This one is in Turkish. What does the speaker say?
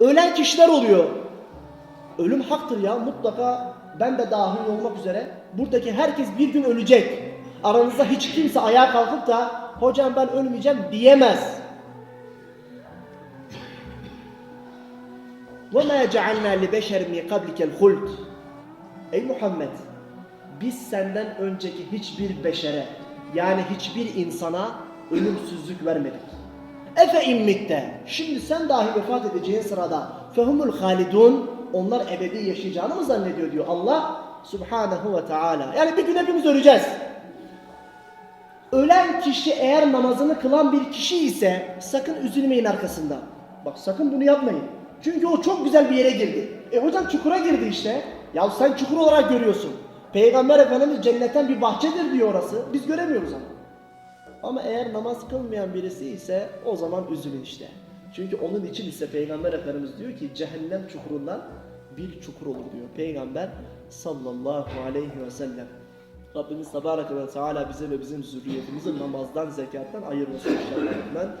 ölen kişiler oluyor. Ölüm haktır ya mutlaka ben de dahil olmak üzere buradaki herkes bir gün ölecek. Aranızda hiç kimse ayağa kalkıp da hocam ben ölmeyeceğim diyemez. وَمَا جَعَلْنَا لِبَشَرٍ مِنْ قَبْلِكَ الْخُلْدِ Ey Muhammed biz senden önceki hiçbir beşere yani hiçbir insana ölümsüzlük vermedik. Efe immitte şimdi sen dahi vefat edeceğin sırada fehumul halidun onlar ebedi yaşayacağını mı zannediyor diyor Allah subhanahu ve teala. Yani bir gün hepimiz öleceğiz. Ölen kişi eğer namazını kılan bir kişi ise sakın üzülmeyin arkasında. Bak sakın bunu yapmayın. Çünkü o çok güzel bir yere girdi. E hocam çukura girdi işte. Ya sen çukur olarak görüyorsun. Peygamber Efendimiz cennetten bir bahçedir diyor orası. Biz göremiyoruz ama. Ama eğer namaz kılmayan birisi ise o zaman üzülün işte. Çünkü onun için ise Peygamber Efendimiz diyor ki cehennem çukurundan bir çukur olur diyor. Peygamber sallallahu aleyhi ve sellem. Rabbimiz Tebareke ve Teala bize ve bizim zürriyetimizi namazdan, zekattan ayırmasın inşallah.